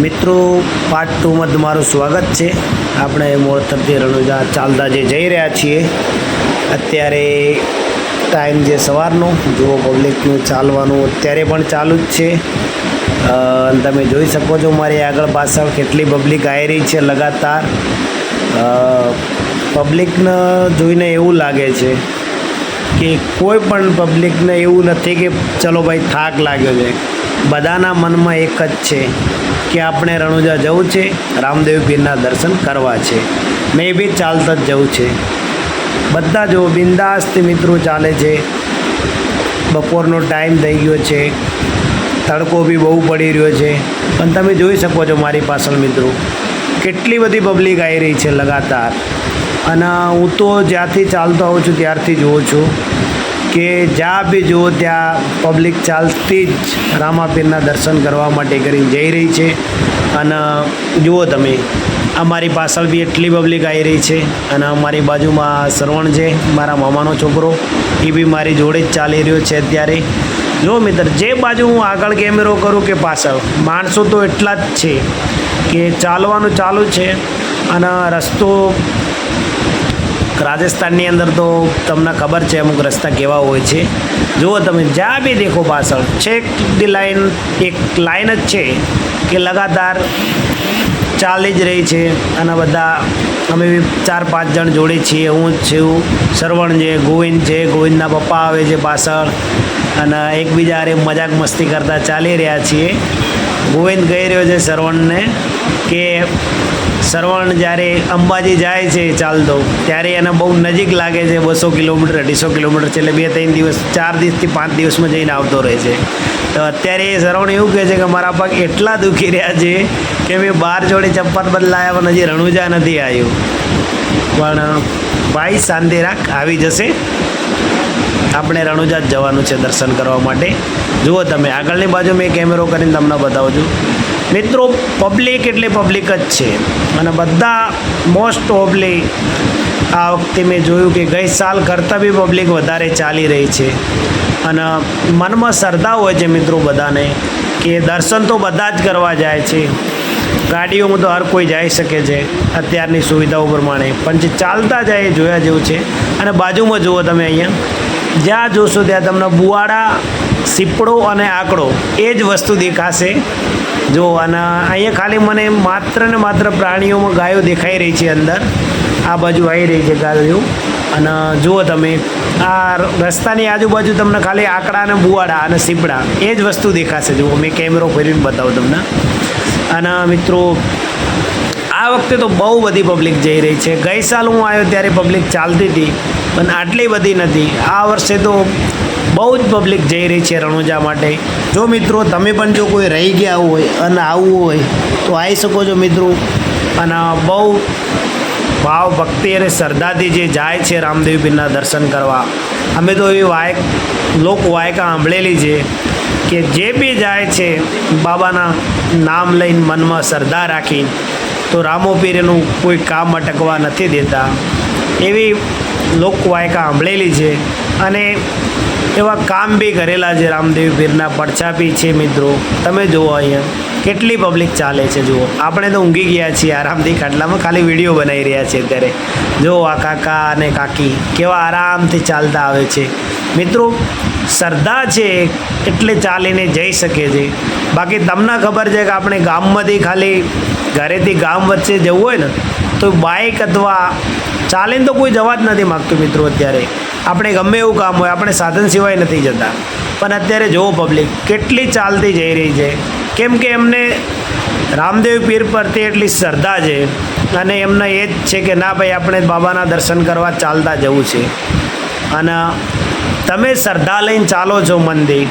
મિત્રો પાર્ટ ટુમાં તમારું સ્વાગત છે. આપણે મોરતરથી રણુજા ચાલતા જે જઈ રહ્યા છીએ, અત્યારે ટાઈમ જે સવારનો, જુઓ પબ્લિકનું ચાલવાનું અત્યારે પણ ચાલુ જ છે. તમે જોઈ શકો છો મારી આગળ પાછળ કેટલી પબ્લિક આવી રહી છે લગાતાર. પબ્લિકને જોઈને એવું લાગે છે કે કોઈ પણ પબ્લિકને એવું નથી કે ચલો ભાઈ થાક લાગ્યો છે. બધાના મનમાં એક જ છે કે આપણે રણુજા જવું છે, રામદેવ પીરના દર્શન કરવા છે. મેં બી ચાલતા જ જવું છે. બધા જો બિંદાસ્તી મિત્રો ચાલે છે. બપોરનો ટાઈમ થઈ ગયો છે. તડકો બી બહુ પડી રહ્યો છે. પણ તમે જોઈ શકો છો મારી પાછળ મિત્રો, કેટલી બધી પબ્લિક આવી રહી છે લગાતાર. અને હું તો જ્યાંથી ચાલતો આવું છું ત્યારથી જોઉં છું. કે જ્યાં બી જુઓ ત્યાં પબ્લિક ચાલતી જ રામાપીરના દર્શન કરવા માટે કરીને જઈ રહી છે. અને જુઓ તમે, અમારી પાછળ બી એટલી પબ્લિક આવી રહી છે અને અમારી બાજુમાં શ્રવણ છે, મારા મામાનો છોકરો, એ બી મારી જોડે જ ચાલી રહ્યો છે અત્યારે. જો મિત્ર, જે બાજુ હું આગળ કેમેરો કરું કે પાછળ, માણસો તો એટલા જ છે કે ચાલવાનું ચાલુ છે અને રસ્તો રાજસ્થાનની અંદર તો તમને ખબર છે અમુક રસ્તા કેવા હોય છે. જુઓ તમે, જ્યાં બી દેખો પાછળ, છેક દી લાઈન, એક લાઈન જ છે કે લગાતાર ચાલી જ રહી છે અને બધા અમે ચાર પાંચ જણ જોડે છીએ, હું જ છું શ્રવણ છે, ગોવિંદ છે, ગોવિંદના પપ્પા આવે છે પાછળ અને એકબીજા અરે મજાક મસ્તી કરતા ચાલી રહ્યા છીએ. ગોવિંદ કહી રહ્યો છે શ્રવણને કે શ્રવણ જ્યારે અંબાજી જાય છે ચાલતો, ત્યારે એને બહુ નજીક લાગે છે બસો કિલોમીટર, અઢીસો કિલોમીટર છે એટલે બે ત્રણ દિવસ, ચાર દિવસથી પાંચ દિવસમાં જઈને આવતો રહે છે. તો અત્યારે એ શ્રવણ એવું કહે છે કે મારા પગ એટલા દુખી રહ્યા છે કે મેં બાર જોડે ચપ્પલ બદલાયા પણ હજી રણુજા નથી આવ્યું. પણ ભાઈ, શાંતિ રાખ, આવી જશે. આપણે રણુજા જવાનું છે દર્શન કરવા માટે. જુઓ તમે, આગળની બાજુ મેં કેમેરો કરીને તમને બતાવું છું. મિત્રો પબ્લિક એટલે પબ્લિક જ છે. અને બધા મોસ્ટ ઓફલી આ વખતે મેં જોયું કે ગઈ સાલ કરતાં બી પબ્લિક વધારે ચાલી રહી છે. અને મનમાં શ્રદ્ધા હોય છે મિત્રો બધાને કે દર્શન તો બધા જ કરવા જાય છે. ગાડીઓમાં તો હર કોઈ જઈ શકે છે, અત્યારની સુવિધાઓ પ્રમાણે. પણ જે ચાલતા જાય એ જોયા જેવું છે. અને બાજુમાં જુઓ તમે અહીંયા. જ્યાં જોશો ત્યાં તમને બુવાડા સીપડો અને આંકડો એ જ વસ્તુ દેખાશે. જો અને અહીંયા ખાલી મને માત્ર ને માત્ર પ્રાણીઓમાં ગાયો દેખાઈ રહી છે અંદર. આ બાજુ આવી રહી છે ગાયો. અને જુઓ તમે, આ રસ્તાની આજુબાજુ તમને ખાલી આંકડા અને બુવાડા અને સીપડા એ જ વસ્તુ દેખાશે. જુઓ, મેં કેમેરો ફેરવીને બતાવું તમને. અને મિત્રો, આ વખતે તો બહુ બધી પબ્લિક જઈ રહી છે. ગઈ સાલ હું આવ્યો ત્યારે પબ્લિક ચાલતી હતી. પણ આટલી બધી નથી. આ વર્ષે તો બહુ જ પબ્લિક જઈ રહી છે રણુજા માટે. જો મિત્રો, તમે પણ જો કોઈ રહી ગયા હોય અને આવવું હોય, તો આવી શકો છો મિત્રો. અને બહુ ભાવ ભક્તિ અને શ્રદ્ધાથી જે જાય છે રામદેવપીરના દર્શન કરવા. અમે તો એવી વાયક, લોક વાયકા સાંભળેલી છે કે જે બી જાય છે, બાબાના નામ લઈને મનમાં શ્રદ્ધા રાખી તો રામો પીર એનું કોઈ કામ અટકવા નથી દેતા. એવી લોકવાયકા સાંભળેલી છે અને એવા કામ બી કરેલા છે રામદેવ પીરના પડછાપી છે મિત્રો. તમે જુઓ અહીંયા, કેટલી પબ્લિક ચાલે છે, જુઓ. આપણે તો ઊંઘી ગયા છીએ આરામથી ખાટલામાં, ખાલી વીડિયો બનાવી રહ્યા છીએ અત્યારે. જો આ કાકા અને કાકી કેવા આરામથી ચાલતા આવે છે. મિત્રો, શ્રદ્ધા છે એટલે ચાલીને જઈ શકે છે. બાકી તમને ખબર છે કે આપણે ગામમાંથી ખાલી ઘરેથી ગામ વચ્ચે જવું હોય ને, તો બાઇક અથવા ચાલીને તો કોઈ જવા જ નથી માગતું મિત્રો અત્યારે. આપણે ગમે એવું કામ હોય, આપણે સાધન સિવાય નથી જતા. પણ અત્યારે જુઓ પબ્લિક કેટલી ચાલતી જઈ રહી છે. કેમ કે એમને રામદેવ પીર પરથી એટલી શ્રદ્ધા છે અને એમને એ જ છે કે ના ભાઈ, આપણે બાબાના દર્શન કરવા ચાલતા જવું છે. અને તમે શ્રદ્ધા લઈને ચાલો છો મંદિર,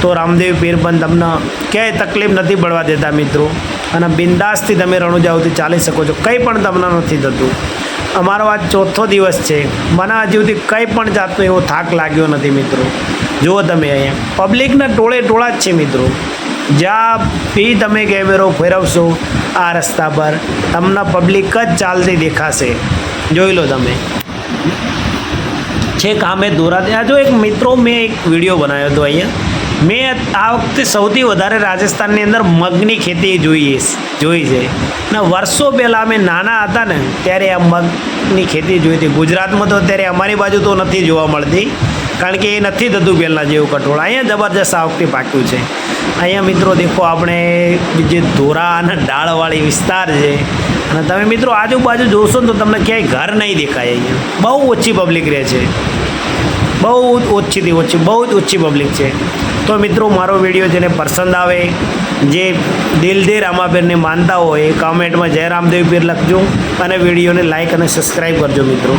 તો રામદેવ પીર પણ તમને ક્યાંય તકલીફ નથી પડવા દેતા મિત્રો. અને બિંદાસથી તમે રણુજાઓથી ચાલી શકો છો. કંઈ પણ તમને નથી થતું. અમારો આજ ચોથો દિવસ છે. મને હજી સુધી કંઈ પણ જાતનો એવો થાક લાગ્યો નથી મિત્રો. જુઓ તમે અહીંયા. પબ્લિકના ટોળે ટોળા જ છે મિત્રો. જ્યાં બી તમે કેમેરો ફેરવશો, આ રસ્તા પર તમને પબ્લિક જ ચાલતી દેખાશે. જોઈ લો તમે. છે કામે દોરા. જો એક મિત્રો મેં એક વીડિયો બનાવ્યો હતો અહીંયા. મેં આ વખતે સૌથી વધારે રાજસ્થાનની અંદર મગની ખેતી જોઈએ જોઈ છે. ને વર્ષો પહેલાં અમે નાના હતા ને, ત્યારે આ મગની ખેતી જોઈ હતી. ગુજરાતમાં તો અત્યારે અમારી બાજુ તો નથી જોવા મળતી, કારણ કે એ નથી થતું પહેલાં જેવું કઠોળ. અહીંયા જબરજસ્ત આ વખતે પાક્યું છે. અહીંયા મિત્રો દેખો, આપણે જે ધોરા અને ડાળવાળી વિસ્તાર છે, અને તમે મિત્રો આજુબાજુ જોશો ને તો તમને ક્યાંય ઘર નહીં દેખાય અહીંયા. બહુ ઓછી પબ્લિક રહે છે. બહુ જ ઓછીથી ઓછી બહુ જ ઓછી પબ્લિક છે. તો મિત્રો, મારો વીડિયો જેને પસંદ આવે, જે દિલથી રામાબેનને માનતા હોય, એ કમેન્ટમાં જય રામદેવ પીર લખજો અને વિડીયોને લાઇક અને સબસ્ક્રાઈબ કરજો મિત્રો.